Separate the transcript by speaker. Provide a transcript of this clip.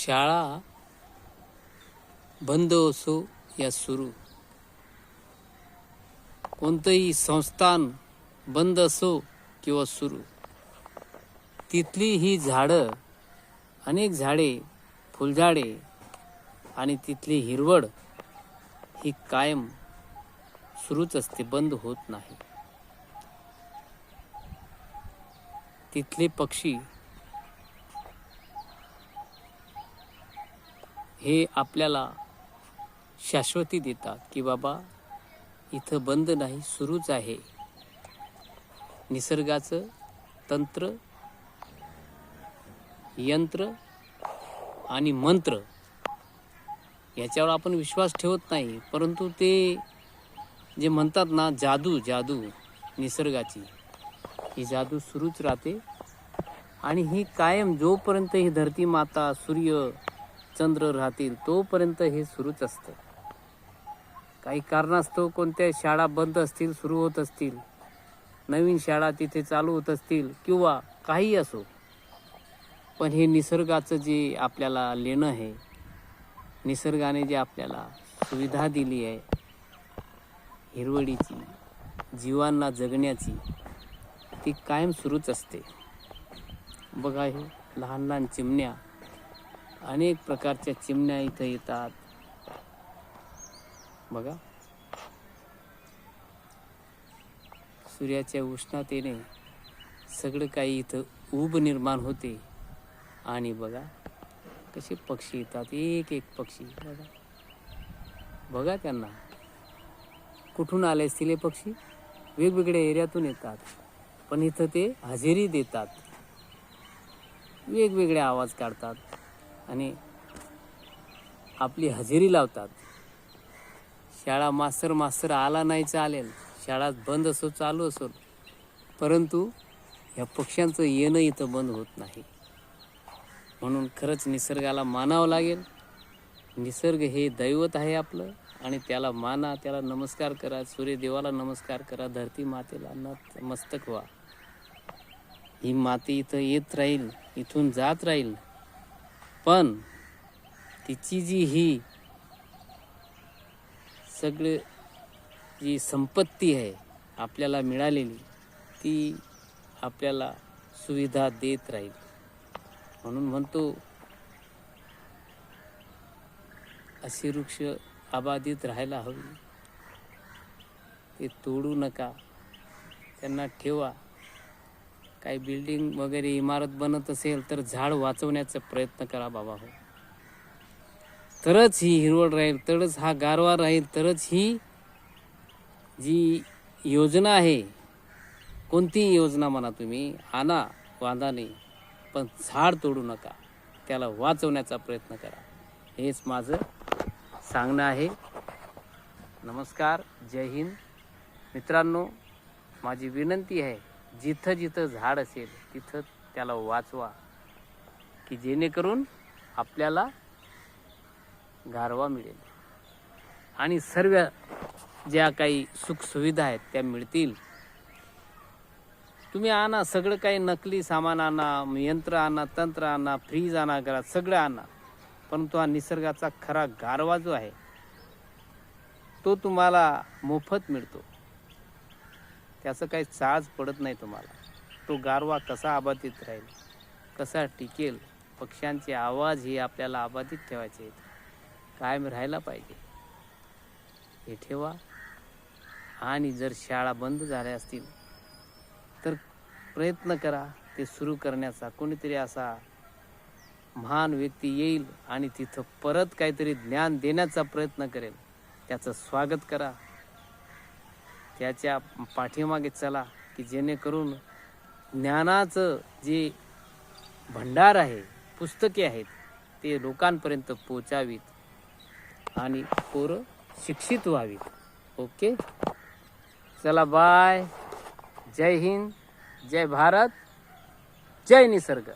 Speaker 1: शाळा बंद असो या सुरू. कोणतंही संस्थान बंद असो किंवा सुरू. तिथली ही झाडं अनेक झाडे फुलझाडे आणि तिथली हिरवळ ही कायम सुरूच असते बंद होत नाही. तिथले पक्षी हे आपल्याला शाश्वती देतात की बाबा इथं बंद नाही सुरूच आहे. निसर्गाचं तंत्र यंत्र आणि मंत्र याच्यावर आपण विश्वास ठेवत नाही परंतु ते जे म्हणतात ना जादू जादू निसर्गाची ही जादू सुरूच राहते. आणि ही कायम जोपर्यंत ही धरती माता सूर्य चंद्र राहतील तोपर्यंत हे सुरूच असतं. काही कारणास्तव कोणत्या शाळा बंद असतील सुरू होत असतील नवीन शाळा तिथे चालू होत असतील किंवा काही असो पण हे निसर्गाचं जे आपल्याला लेणं आहे निसर्गाने जे आपल्याला सुविधा दिली आहे हिरवळीची जीवांना जगण्याची ती कायम सुरूच असते. बघा हे लहान लहान चिमण्या अनेक प्रकारच्या चिमण्या इथं येतात. बघा. सूर्याच्या उष्णतेने सगळं काही इथं ऊब निर्माण होते. आणि बघा कसे पक्षी येतात. एक एक पक्षी. बघा. बघा त्यांना. कुठून आले असतील हे पक्षी? वेगवेगळ्या एरियातून येतात. पण इथं ते हजेरी देतात. वेगवेगळे आवाज काढतात. आणि आपली हजेरी लावतात. शाळा मास्तर मास्तर आला नाही चालेल. शाळा बंद असो चालू असो. परंतु या पक्ष्यांचं येणं इथं बंद होत नाही. म्हणून खरंच निसर्गाला मानावं लागेल. निसर्ग हे दैवत आहे आपलं आणि त्याला माना त्याला नमस्कार करा. सूर्यदेवाला नमस्कार करा. धरती मातेला नतमस्तक व्हा. ही माती इथं येत राहील इथून जात राहील. पण तिची जी ही सगळं जी संपत्ती आहे आपल्याला मिळालेली ती आपल्याला सुविधा देत राहील. म्हणून म्हणतो अशी वृक्ष आबादित राहायला हवी. ते तोडू नका. त्यांना ठेवा. काही बिल्डिंग वगैरे इमारत बनत असेल तर झाड वाचवण्याचा प्रयत्न करा बाबा हो. तरच ही हिरवळ राहील तरच हा गारवा राहील तरच ही जी योजना आहे कोणतीही योजना म्हणा तुम्ही आणा वांधा नाही पण झाड तोडू नका. त्याला वाचवण्याचा प्रयत्न करा. हेच माझं सांगणं आहे. नमस्कार जय हिंद. मित्रांनो माझी विनंती आहे जिथं जिथं झाड असेल तिथं त्याला वाचवा. की जेणेकरून आपल्याला गारवा मिळेल. आणि सर्व ज्या काही सुखसुविधा आहेत त्या मिळतील. तुम्ही आणा सगळं काही नकली सामान आणा यंत्र आणा तंत्र आणा फ्रीज आणा घरात सगळं आणा. परंतु हा निसर्गाचा खरा गारवा जो आहे तो तुम्हाला मोफत मिळतो. त्याचं काही साज पडत नाही तुम्हाला. तो गारवा कसा अबाधित राहील? कसा टिकेल? पक्ष्यांचे आवाज हे आपल्याला अबाधित ठेवायचे आहेत. कायम राहायला पाहिजे. हे ठेवा. आणि जर शाळा बंद झाल्या असतील तर प्रयत्न करा ते सुरू करण्याचा. कोणीतरी असा महान व्यक्ती येईल आणि तिथं परत काहीतरी ज्ञान देण्याचा प्रयत्न करेल. त्याचं स्वागत करा. त्याच्या पाठीमागे चला की जेणेकरून ज्ञानाचं जे भंडार आहे पुस्तके आहेत ते लोकांपर्यंत पोचावीत आणि पोरं शिक्षित व्हावीत. ओके? चला बाय जय हिंद जय भारत जय निसर्ग.